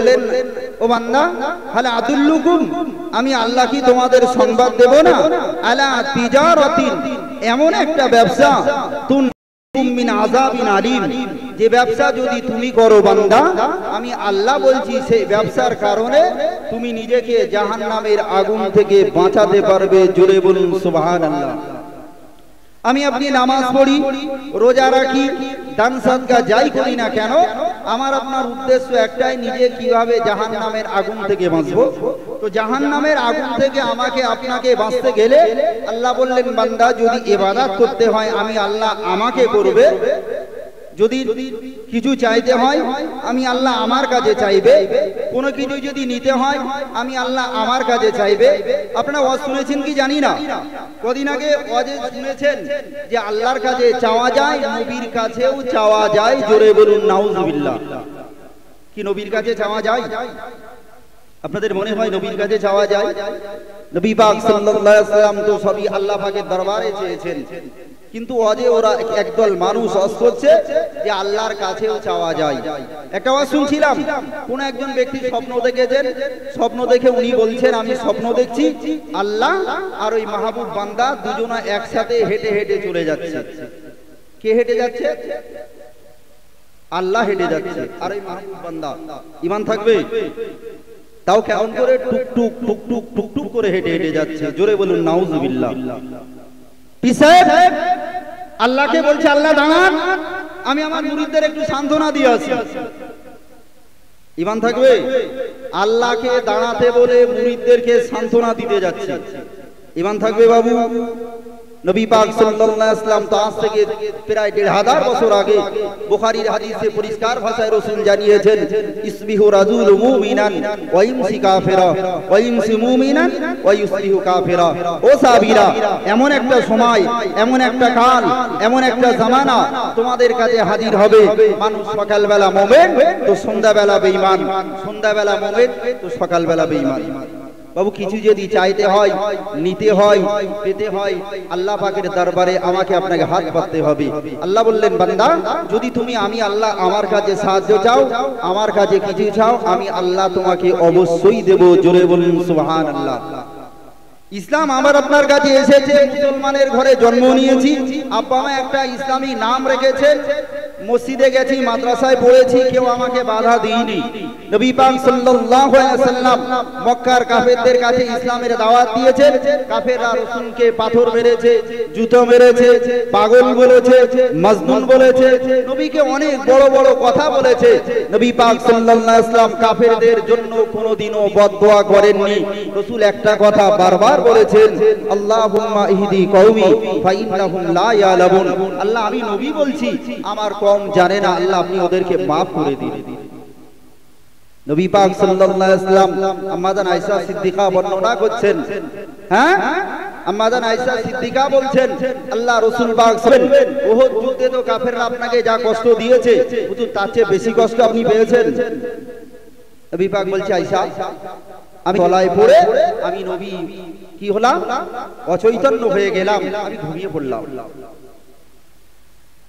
বললেন, ও বান্দা, হালে আদুল্লুকুম আমি আল্লাহ কি তোমাদের সংবাদ দেব না? আলা তিজারাতিন, এমন একটা ব্যবসা তুন যে ব্যবসা যদি তুমি করো বান্দা, আমি আল্লাহ বলছি সেই ব্যবসার কারণে তুমি নিজেকে জাহান্নামের আগুন থেকে বাঁচাতে পারবে, জোরে বলুন সুবহানাল্লাহ। আমি আপনি নামাজ পড়ি, রোজা রাখি, দান সদকা যাই করি না কেন আমার আপনার উদ্দেশ্য একটাই, নিজে কীভাবে জাহান নামের আগুন থেকে বাঁচবো? তো জাহান নামের আগুন থেকে আমাকে, আপনাকে বাঁচতে গেলে আল্লাহ বললেন, বান্দা, যদি এবাদাত করতে হয়, আমি আল্লাহ আমাকে করবে। যদি কিছু চাইতে হয়, আমি আল্লাহ আমার কাছে চাইবে। কোনো কিছু যদি নিতে হয়, আমি আল্লাহ আমার কাছে চাইবে। আপনারা ওয়াজ শুনেছেন কি জানি না? কদিন আগে ওয়াজে শুনেছেন যে আল্লাহর কাছে চাওয়া যায়, নবীর কাছেও চাওয়া যায়। জোরে বলুন, নাউজুবিল্লাহ। কি নবীর কাছে চাওয়া যায়? আপনাদের মনে হয় নবীর কাছে চাওয়া যায়? নবী পাক সাল্লাল্লাহু আলাইহি ওয়াসাল্লাম তো সবই আল্লাহ পাকের দরবারে চেয়েছেন। কিন্তু অজে ওরা একদল মানুষ অস করছে যে আল্লাহর কাছেও চাওয়া যায়। একটা আওয়াজ শুনছিলাম, কোন একজন ব্যক্তি স্বপ্ন দেখেছেন, স্বপ্ন দেখে উনি বলছেন, আমি স্বপ্ন দেখছি, আল্লাহ আর ওই মাহবুব বান্দা দুজনা একসাথে হেঁটে হেঁটে চলে যাচ্ছে। কে হেঁটে যাচ্ছে? আল্লাহ হেঁটে যাচ্ছে, আর ওই মাহবুব বান্দা। ইমান থাকবে? তাও কেমন করে টুকটুক টুকটুক টুকটুক করে হেঁটে হেঁটে যাচ্ছে। জোরে বলুন, নাউজুবিল্লাহ। আল্লাহকে বলছে, আল্লাহ দাঁড়ান। আমি আমার মুরিদদের একটু সান্ত্বনা দিয়ে আসি। ইমান থাকবে? আল্লাহকে দাঁড়াতে বলে মুরিদদেরকে সান্ত্বনা দিতে যাচ্ছে। ইমান থাকবে বাবু? নবী পাক সাল্লাল্লাহু আলাইহি ওয়াসাল্লাম তো আজ থেকে প্রায় দেড় হাজার বছর আগে বুখারীর হাদিসে পরিষ্কার ভাষায় রাসূল জানিয়েছেন, ইসবিহু রাজুল মুমিনান ওয়া ইমসি কাফিরা, ওয়া ইমসি মুমিনান ওয়া ইসবিহু কাফিরা। ও সাহাবীরা, এমন একটা সময়, এমন একটা কাল, এমন একটা জামানা তোমাদের কাছে হাজির হবে। মানুষ সকালবেলা মুমিন, তো সন্ধ্যাবেলা বেঈমান। সন্ধ্যাবেলা মুমিন, তো সকালবেলা বেঈমান। বাবু, কিছু যদি চাইতে হয়, নিতে হয়, পেতে হয়, আল্লাহ পাকের দরবারে আমাকে আপনাকে হাত পাততে হবে। আল্লাহ বললেন, বান্দা, যদি তুমি, আমি আল্লাহ আমার কাছে সাহায্য চাও, আমার কাছে কিছু চাও, আমি আল্লাহ তোমাকে অবশ্যই দেব, জোরে বলুন সুবহান আল্লাহ ইসলাম আমার আপনার কাছে এসেছে, মুসলমানের ঘরে জন্ম নিয়েছি, আব্বা একটা ইসলামী নাম রেখেছেন মসজিদে গেছি, মাদ্রাসায় পড়েছি, কেউ আমাকে বাধা দিইনি। নবী পাক সাল্লাল্লাহু আলাইহি ওয়াসাল্লাম মক্কার কাফেরদের কাছে ইসলামের দাওয়াত দিয়েছেন। কাফেররা রাসূলকে পাথর মেরেছে, জুতো মেরেছে, পাগল বলেছে, মজনুন বলেছে। নবীকে অনেক বড় বড় কথা বলেছে। নবী পাক সাল্লাল্লাহু আলাইহি ওয়াসাল্লাম কাফেরদের জন্য কোনোদিনও বদদোয়া করেননি। রাসূল একটা কথা বারবার বলেছেন, আল্লাহুম্মা ইহদি কওমি, ফাইন্নাহুম লা ইয়ালামুন। আল্লাহ, আমি নবী বলছি, আমার কম জানে না, আল্লাহ আপনি ওদেরকে maaf করে দিন। নবী পাক সাল্লাল্লাহু আলাইহি আম্মাজান আয়েশা সিদ্দিকা বর্ণনা করছেন। হ্যাঁ? আয়েশা সিদ্দিকা বলছেন, আল্লাহ রাসূল পাক বলেন যুদ্ধে তো কাফেররা আপনাকে যা কষ্ট দিয়েছে হুজুর তার চেয়ে বেশি কষ্ট আপনি পেয়েছেন। নবী পাক বলছে, আয়েশা, আমি তলায় পড়ে, আমি নবী, কি হলাম? অচৈতন্য হয়ে গেলাম, আমি ঘুমিয়ে পড়লাম।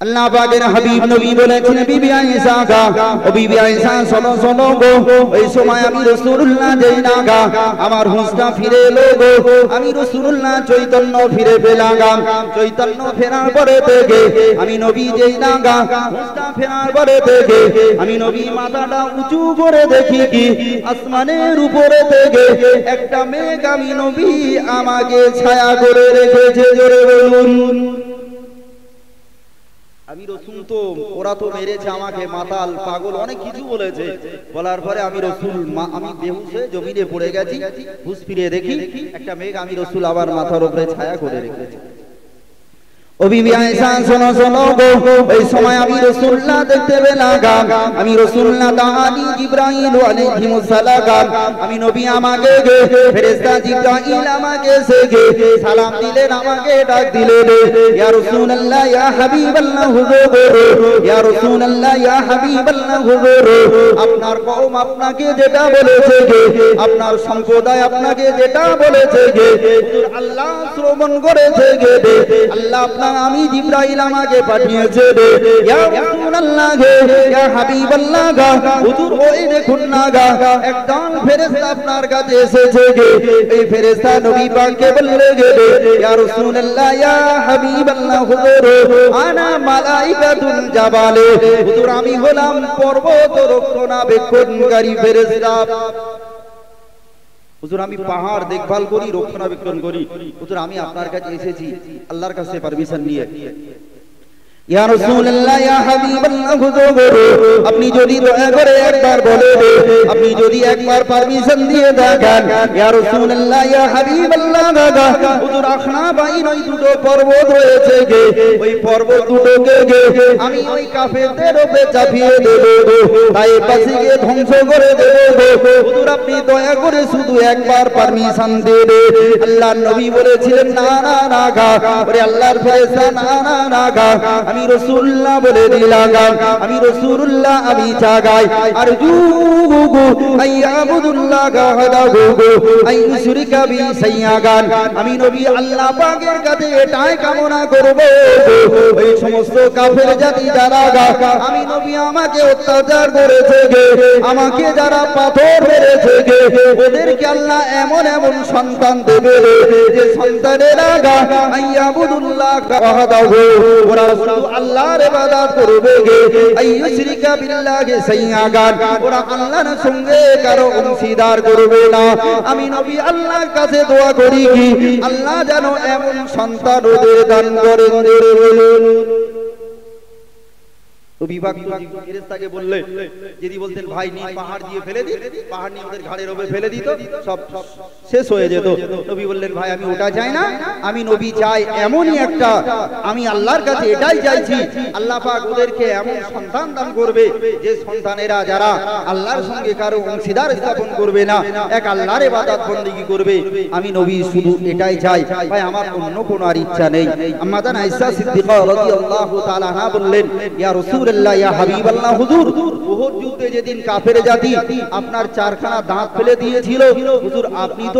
আল্লাহ পাকের হাবিব নবী বলেছেন, বিবি আয়েশা গা, ও বিবি আয়েশা, শোনো শোনো গো, ওই সময় আমি রাসূলুল্লাহ যেই না গা, আমার হুঁশটা ফিরে এলো গো, আমি রাসূলুল্লাহ চৈতন্য ফিরে পেলাম গা, চৈতন্য ফেরার পরে থেকে আমি নবী যেই না গা, হুঁশটা ফেরার পরে থেকে আমি নবী মাথাটা উঁচু করে দেখি কি, আসমানের উপরে থেকে একটা মেঘ আমি নবী আমাকে ছায়া করে রেখেছে, জোরে বলুন। আমি রসুল তো ওরা তো মেরেছে আমাকে, মাতাল, পাগল, অনেক কিছু বলেছে। বলার পরে আমি রসুল আমি বেহুসে জমিনে পড়ে গেছি, ঘুষ ফিরে দেখি, একটা মেঘ আমি রসুল আবার মাথার উপরে ছায়া করে রেখেছি। ও বিবি আয়েশা শোনো শোনো গো। এই সময় আমি রাসূলুল্লাহ দেখতে পেলাম। আমি রাসূলুল্লাহ দানি জিবরাইল আলাইহিস সালাম। আমি নবী আমাকে গে, ফেরেশতা জিবরাইল আমাকে সে গে, সালাম দিলেন, আমাকে ডাক দিলেন। ইয়া রাসূলুল্লাহ, ইয়া হাবিবাল্লাহ হুজুর ইয়া রাসূলুল্লাহ, ইয়া হাবিবাল্লাহ হুজুর আপনার কওম আপনাকে যেটা বলেছে গে, আপনার সম্প্রদায় আপনাকে যেটা বলেছে গে, হুজুর আল্লাহ শ্রবণ করেছে গে আল্লাহ আপনার আল্লাহ আমি জিব্রাইল আমাকে পাঠিয়েছে ইয়া রাসূলুল্লাহ ইয়া হাবিবাল্লাহ হুজুর ওই দেখুন না গা, একদল ফেরেশতা আপনার কাছে এসেছে গে। এই ফেরেশতা নবী পাককে বললে গে ইয়া রাসূলুল্লাহ, ইয়া হাবিবাল্লাহ হুজুর, আনা মালাইকাতুল জাবালে। হুজুর আমি হলাম পর্বত রক্ষণাবেক্ষণকারী ফেরেশতা। হুজুর, আমি পাহাড় দেখভাল করি, রক্ষণাবেক্ষণ করি। হুজুর, আমি আপনার কাছে এসেছি, আল্লাহর কাছে পারমিশন নিয়ে। ইয়া রাসূলুল্লাহ, ইয়া হাবিবাল্লাহ আপনি যদি দয়া করে একবার বলে আপনি যদি একবার পারমিশন দিয়ে দেখেন ইয়া রাসূলুল্লাহ, ইয়া হাবিবাল্লাহ হুজুর আখনা বাইন, ওই দুটো পর্বত রয়েছে গে, ওই পর্বত দুটোকে গে, আমি ওই কাফেরদের উপরে চাপিয়ে দেব, তাই পাশে ধ্বংস করে দেব, হুজুর, আপনি দয়া করে শুধু একবার পারমিশন দিয়ে দে। আল্লাহর নবী বলেছিলেন, না না না, গা। ওরে আল্লাহর ফেরেশতা, না না না, গা। আমি আমি রসুল্লাহ বলে দিলাম, আমি রসুল্লাহ আমি চাগাই আর আমি নবী আল্লাহ কাছে এটাই কামনা করব ওই সমস্ত কাফের জাতি যারা আমি নবী আমাকে অত্যাচার করেছে আমাকে যারা পাথর মেরেছে ওদেরকে আল্লাহ এমন এমন সন্তান দেবে যে ওরা শুধু আল্লাহর ইবাদত করবে আইয়ুশরিকা বিল্লাহি সাইয়াগান। ওরা আল্লাহর সঙ্গে কারও অংশীদার করবে না। আমি নবী আল্লাহর কাছে দোয়া করি কি, আল্লাহ যেন এমন সন্তান ওদের দান করেন বলুন। তো বললে, যদি বলতেন, ভাই নি পাহাড় দিয়ে ফেলে দিই। পাহাড় নিয়ে ওদের ঘাড়ের উপরে ফেলে দিত। সব সব শেষ হয়ে যেত। নবী বললেন ভাই আমি ওটা চাই না। আমি নবী চাই এমনই একটা। আমি আল্লাহর কাছে এটাই চাইছি। আল্লাহ পাক ওদেরকে এমন সন্তান দান করবে যে সন্তানেরা যারা আল্লাহর সঙ্গে কারও অংশীদার স্থাপন করবে না এক আল্লাহরে বাদাত বন্দিগি করবে। আমি নবী শুধু এটাই চাই। ভাই আমার অন্য কোনো আর ইচ্ছা নেই। আমাদান আয়েশা সিদ্দিকা রাদিয়াল্লাহু তাআলা না বললেন ইয়া রাসূলুল্লাহ ইয়া হাবিবাল্লাহ হুজুর ওহদ যুদ্ধে যেদিন কাফের জাতি আপনার চারখানা দাঁত ফেলে দিয়েছিল হুজুর আপনি তো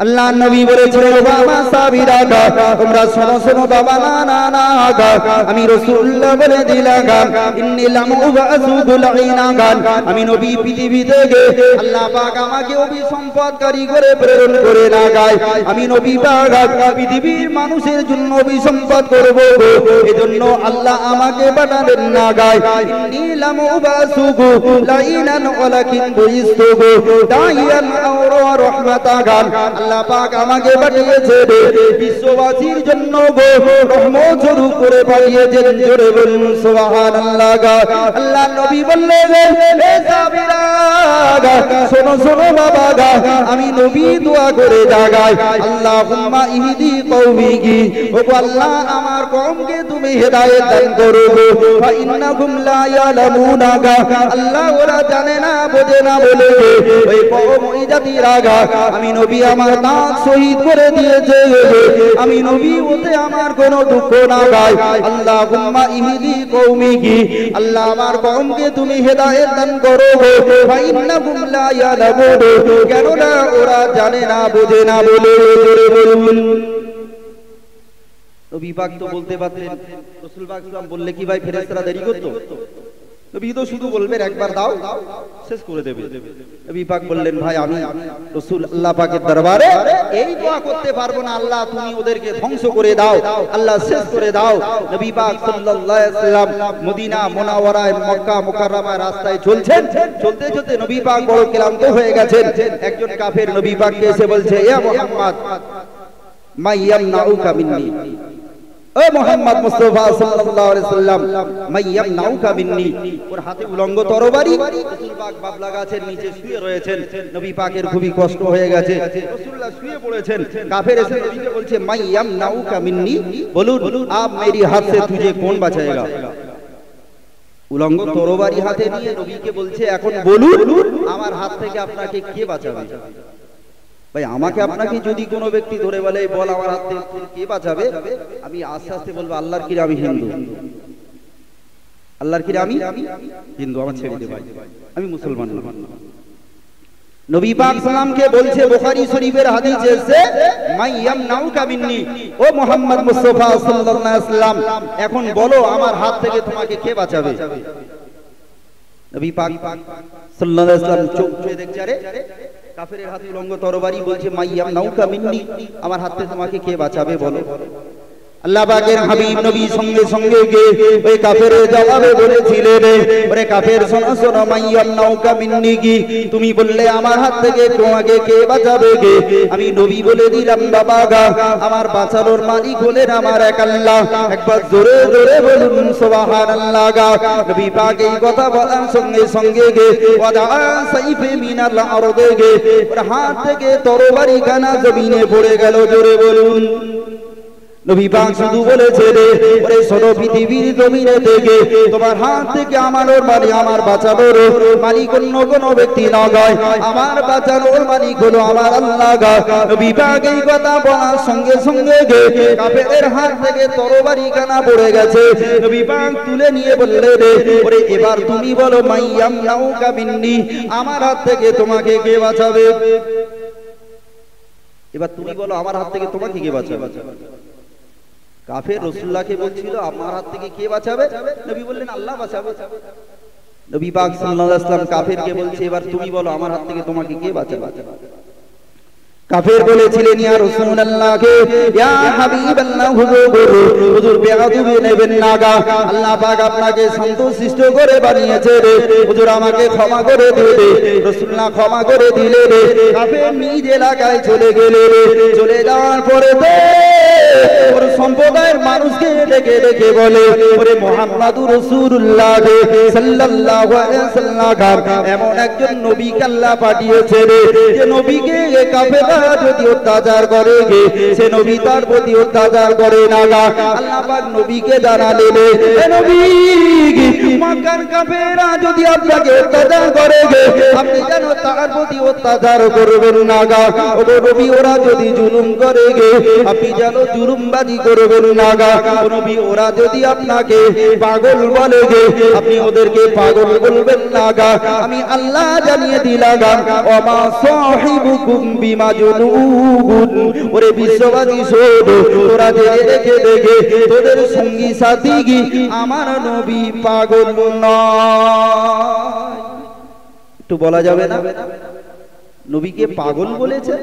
আল্লাহ নবী বলেছিলেন বাবা সাবিরা গা তোমরা শোনো শোনো বাবা না না না গা আমি রাসূলুল্লাহ বলে দিলাম ইন্নী লাম উবাসু বুলাইনা গান আমি নবী পৃথিবীতে গে আল্লাহ পাক আমাকে অভি সম্পদকারী করে প্রেরণ করে না গায় আমি নবী পাক পৃথিবীর মানুষের জন্য অভি সম্পদ করব এজন্য আল্লাহ আমাকে পাঠালেন না গায় ইন্নী লাম উবাসু বুলাইনান ওয়ালাকিন বুইস্তু দাইয়ান আওরা রাহমাতা গান আল্লাহ পাক আমাকে পাঠিয়েছে বিশ্ববাসীর জন্য গো, রহমত স্বরূপ করে পাঠিয়েছেন। জোরে বলুন, সুবহানাল্লাহ আল্লাহ নবী বললেন, হে সাবিরা শোনো শোনো বাবা গা, আমি নবী দোয়া করে জাগাই। আল্লাহুম্মা ইহদি কওমিকি ও আল্লাহ, আমার কওমকে তুমি হেদায়েত দান করো ফা ইন্নাকুম লা ইয়ালামুনা গা। আল্লাহ, ওরা জানে না, বোঝে না বলে ওই কওম ওই জাতিরা গা। আমি নবী, আমার দাঁত শহীদ করে দিয়েছে। আমি নবী ওতে আমার দুঃখ না আল্লাহ ইহিদি কৌমিকি আল্লাহ আমার কওমকে তুমি দান করো। কেননা ওরা জানে না, বোঝে না বলে। বলুন তো বলতে পারতেন, রাসূল বললে কি ভাই, ফেরেশতারা দেরি করতো? নবী শুধু বলবেন, একবার দাও, শেষ করে দেবে। বললেন, ভাই, আমি আল্লাহ পাকের দরবারে এই দোয়া করতে পারব না। আল্লাহ, তুমি ওদেরকে ধ্বংস করে দাও, আল্লাহ শেষ করে দাও। সাল্লাম মদিনা মক্কা রাস্তায় চলছেন। চলতে চলতে নবী পাক বড় ক্লান্ত হয়ে গেছেন। একজন কাফের নবী পাককে এসে বলছে ইয়া মুহাম্মদ মাইয়াম নাউকা মিন্নি। ও মোহাম্মদ সাল্লাল্লাহু আলাইহি সাল্লাম মাইয়াম নাউকা ওর হাতে উলঙ্গ তরবারি বাবলা গাছের নিচে শুয়ে রয়েছেন। নবী পাকের খুবই কষ্ট হয়ে গেছে। রাসূলুল্লাহ শুয়ে পড়েছেন। কাফের এসে নবীকে বলছে মাইয়াম নাউকা বলুন, আপ মেরি কোন বাঁচায়েগা? উলঙ্গ তরবারি হাতে নিয়ে নবীকে বলছে, এখন বলুন, আমার হাত থেকে আপনাকে কে বাঁচাবে? ভাই, আমাকে আপনাকে যদি কোনো ব্যক্তি ধরে বলে, বল আমার থেকে কে বাঁচাবে? আমি আস্তে আস্তে বলব, আল্লাহর কিরে, আমি হিন্দু। আল্লাহর কিরে, আমি হিন্দু, আমার ছেড়ে দে ভাই। আমি মুসলমান না। নবী পাক সালামকে বলছে, বুখারী শরীফের হাদিস এসেছে মাইয়াম ও সাল্লাল্লাহু আলাইহি ওয়াসাল্লাম, এখন বলো, আমার হাত থেকে তোমাকে কে বাঁচাবে? নবী পাক সাল্লাল্লাহু আলাইহি ওয়াসাল্লাম চোখ দেখছে কাফেরের হাতে উলঙ্গ তরবারি বলছে মাইয়াম নাউকা মিন্নি আমার হাতে তোমাকে কে বাঁচাবে বলো? আল্লাহ হাবিব নবী সঙ্গে সঙ্গে গিয়ে ওই কাফেরের জবাবে বলেছিলেন, ওরে কাফের, শোনো শোনো মাইয়াম নৌকা মিন্নি কি? তুমি বললে আমার হাত থেকে তোমাকে কে বাঁচাবে গে? আমি নবী বলে দিলাম, বাবা গা, আমার বাঁচানোর মালিক হলেন আমার এক আল্লাহ। একবার জোরে জোরে বলুন, সুবহানাল্লাহ গা। নবী পাক কথা বলার সঙ্গে সঙ্গে গে, ওয়াদা সাইফে মিনাল আরদে গে। ওর হাত থেকে তরবারি খানা জমিনে পড়ে গেল, জোরে বলুন। নবী পাক শুধু বলেছে রে ওরে শোনো পৃথিবীর জমিনে থেকে তোমার হাত থেকে আমার ওর মালিক আমার বাঁচানোর মালিক অন্য কোন ব্যক্তি না আমার বাঁচানোর মালিক হলো আমার আল্লাহ নবী পাক এই কথা বলার সঙ্গে সঙ্গে কাফেরের হাত থেকে তরবারি কানা পড়ে গেছে। নবী পাক তুলে নিয়ে বললে রে ওরে এবার তুমি বলো মাইয়াম নাউকা মিন্নি আমার হাত থেকে তোমাকে কে বাঁচাবে? এবার তুমি বলো আমার হাত থেকে তোমাকে কে বাঁচাবে? কাফের রসুল্লাহকে বলছিল আমার হাত থেকে কে বাঁচাবে? নবী বললেন, আল্লাহ বাঁচাবে। নবী পাক সাল্লাল্লাহু আলাইহি ওয়াসাল্লাম কাফেরকে বলছে, এবার তুমি বলো, আমার হাত থেকে তোমাকে কে বাঁচাবে? কাফের বলেছিলেন, ইয়া রাসূলুল্লাহকে, ইয়া হাবিবাল্লাহ, হুজুর হুজুর বেয়াদবি নেবেন না গা। আল্লাহ পাক আপনাকে সন্তুষ্ট করে বানিয়েছে রে। হুজুর আমাকে ক্ষমা করে দিয়ে দে। রাসূলুল্লাহ ক্ষমা করে দিলে রে। কাফের নিজ এলাকায় চলে গেলে রে। চলে যাওয়ার পরে তো ওর সম্প্রদায়ের মানুষকে ডেকে ডেকে বলে, ওরে মুহাম্মাদুর রাসূলুল্লাহ সাল্লাল্লাহু আলাইহি ওয়াসাল্লাম, এমন একজন নবী আল্লাহ পাঠিয়েছে রে। যে নবীকে যদি অত্যাচার করে গে, সে নবী তার প্রতি অত্যাচার করে না গা। আল্লাহ নবীকে জানালে রে নবী মক্কার কাফেররা যদি আপনাকে অত্যাচার করে গে, আপনি যেন তার প্রতি অত্যাচার করবেন না গা? ও নবী, ওরা যদি জুলুম করে গে, আপনি যেন জুলুমবাজি করবেন না গা। নবী, ওরা যদি আপনাকে পাগল বলে গে, আপনি ওদেরকে পাগল বলবেন না গা। আমি আল্লাহ জানিয়ে দিলাম ওমা সাহিবুকুম বিমাজুনুন ওরে বিশ্ববাদী শোন তোরা দেখে দেখে দেখে তোদের সঙ্গী সাথী কি? আমার নবী পাগল নয়। একটু বলা যাবে না? নবীকে পাগল বলেছে?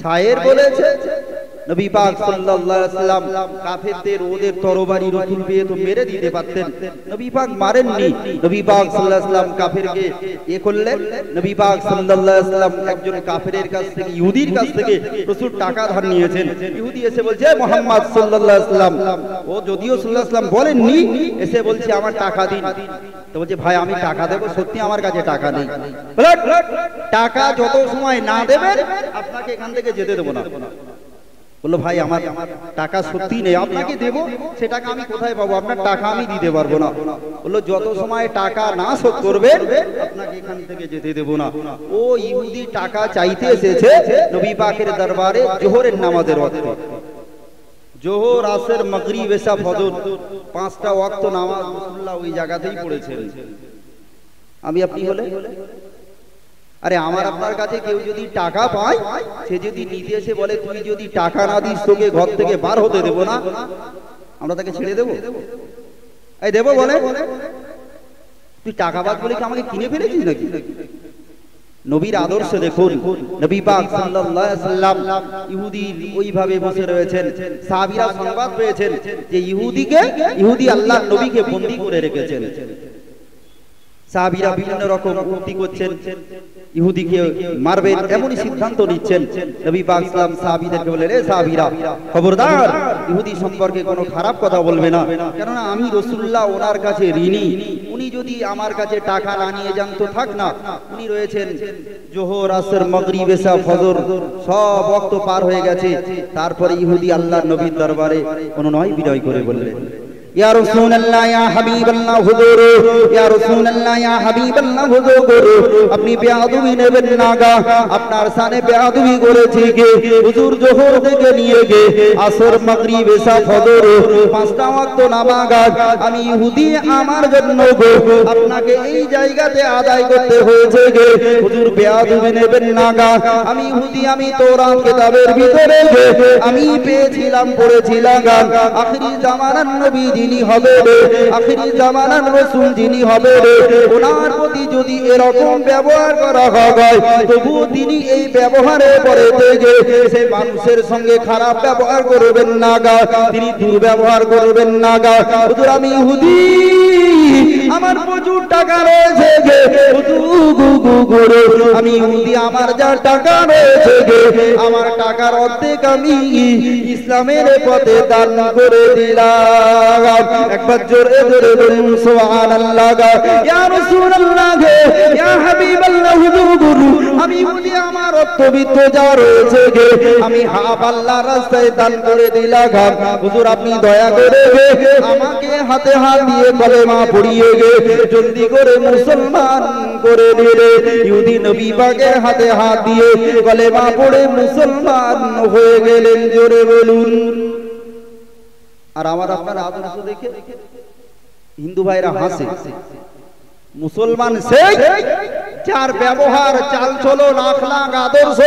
সায়ের বলেছে? নবী পাক সাল্লাল্লাহু আলাইহি সাল্লাম কাফেরদের ওদের তরবারি রতুল দিয়ে তো মেরে দিতে পারতেন। নবী পাক মারেননি। নবী পাক সাল্লাল্লাহু আলাইহি সাল্লাম কাফেরকে এ করলেন। নবী পাক সাল্লাল্লাহু আলাইহি সাল্লাম একজন কাফেরের কাছ থেকে, ইহুদির কাছ থেকে প্রচুর টাকা ধার নিয়েছেন। ইহুদি এসে বলছে "এ মুহাম্মদ সাল্লাল্লাহু আলাইহি সাল্লাম ও যদিও সাল্লাল্লাহু আলাইহি সাল্লাম বলেননি, এসে বলছে, আমার টাকা দিন। তো বলছে, ভাই, আমি টাকা দেবো, সত্যি আমার কাছে টাকা নেই। টাকা যত সময় না দেবেন, আপনাকে এখান থেকে যেতে দেবো না। বলল, ভাই, আমার টাকা সত্যি নেই, আপনাকে দেব সে টাকা আমি কোথায় পাবো? আপনার টাকা আমি দিতে পারব না। বলল, যত সময় টাকা না শোধ করবেন আপনাকে এখান থেকে যেতে দেব না। ও ইহুদি টাকা চাইতে এসেছে নবী পাকের দরবারে জোহরের নামাজের অর্থে জোহর, আসের, মাগরিব এসা ফজর, পাঁচটা ওয়াক্ত নামাজ ওই জায়গাতেই পড়েছেন। আমি আপনি হলে আরে আমার আপনার কাছে কেউ যদি টাকা পায়, সে যদি নিতে এসে বলে, তুই যদি টাকা না দিস, তোকে ঘর থেকে বার হতে দেব না। আমরা তাকে ছেড়ে দেব? এই দেবো বলে? তুই টাকা বাদ বলে কি আমাকে কিনে ফেলেছিস নাকি? নবীর আদর্শ দেখুন, নবী পাক সাল্লাল্লাহু আলাইহি সাল্লাম ইহুদি ওইভাবে বসে রয়েছেন। সাহাবীরা সংবাদ পেয়েছেন যে ইহুদিকে, ইহুদি আল্লাহর নবীকে বন্দী করে রেখেছেন। সাহাবীরা বিভিন্ন রকম উক্তি করছেন। ইহুদিকে মারবেন, এমনই সিদ্ধান্ত নিচ্ছেন নবী পাক সাল্লাম সাহাবীদেরকে বলে রে সাহাবীরা, খবরদার, ইহুদি সম্পর্কে কোনো খারাপ কথা বলবে না। কেননা আমি রাসূলুল্লাহ ওনার কাছে ঋণী। উনি যদি আমার কাছে টাকা না নিয়ে যান তো থাক না। উনি রয়েছেন জোহর, আসর, মাগরিব এসা ফজর, সব ওয়াক্ত পার হয়ে গেছে। তারপরে ইহুদি আল্লাহর নবীর দরবারে কোনো নয় বিনয় করে বললেন ইয়া রাসূলুল্লাহ ইয়া হাবিবাল্লাহ হুজুর ইয়া রাসূলুল্লাহ ইয়া হাবিবাল্লাহ হুজুর আপনি বেয়াদবি নেবেন না গা আপনার সানে বেয়াদবি করেছি গে হুজুর জোহর থেকে নিয়ে গে আসর মাগরিব এসা ফজর পাঁচটা ওয়াক্ত নামাজ আমি ইহুদি আমার জন্য গো আপনাকে এই জায়গাতে আদায় করতে হয়েছে গে হুজুর বেয়াদবি নেবেন না গা আমি ইহুদি আমি তোরাত কিতাবের ভিতরে গে আমি পেয়েছিলাম পড়েছিলাম গা আখিরি জামানার নবী যিনি হবে রে, আখিরি জামানার রসুল যিনি হবে রে, ওনার প্রতি যদি এরকম ব্যবহার করা হয় তবু তিনি এই ব্যবহারে পরে থেকে সে মানুষের সঙ্গে খারাপ ব্যবহার করবেন না গা, তিনি দুর্ব্যবহার করবেন না গা। আমি ইহুদি। আমার প্রচুর টাকা রয়েছে গে। আমি ইহুদি, আমার যা টাকা রয়েছে গে। আমার টাকার অর্ধেক আমি ইসলামের পথে দান করে দিলাম। একবার জোরে জোরে বলুন, সুবহানাল্লাহ ইয়া রাসূলুল্লাহ ইয়া হাবিবাল্লাহ, হুজুর। আমি ইহুদি, আমার অর্থবিত্ত যা রয়েছে গে। আমি হাফ আল্লাহর রাস্তায় দান করে দিলাম। হুজুর, আপনি দয়া করে আমাকে হাতে হাত দিয়ে কলেমা পড়িয়ে গে জলদি করে মুসলমান করে দিলে। ইহুদি নবী পাকের হাতে হাত দিয়ে কলেমা পড়ে মুসলমান হয়ে গেলেন, জোরে বলুন। আর আমার আপনার আদর্শ দেখে হিন্দু ভাইরা হাসে, মুসলমান সেই যার ব্যবহার চাল চলন আখলাক আদর্শ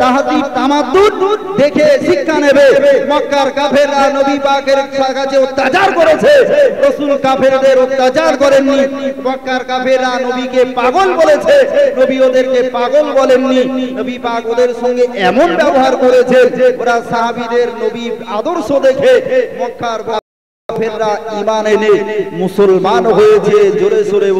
তাহাদিব তামাদ্দুন দেখে শিক্ষা নেবে। মক্কার কাফেররা নবী পাকের কাছে অত্যাচার করেছে। রাসূল কাফেরদের অত্যাচার করেননি। মক্কার কাফেররা নবীকে পাগল বলেছে। নবী ওদেরকে পাগল বলেননি। নবী পাক ওদের সঙ্গে এমন ব্যবহার করেছে, ওরা সাহাবীদের নবী আদর্শ দেখে মক্কার কাফেররা ঈমান এনে মুসলমান হয়েছে, জোরে সোরে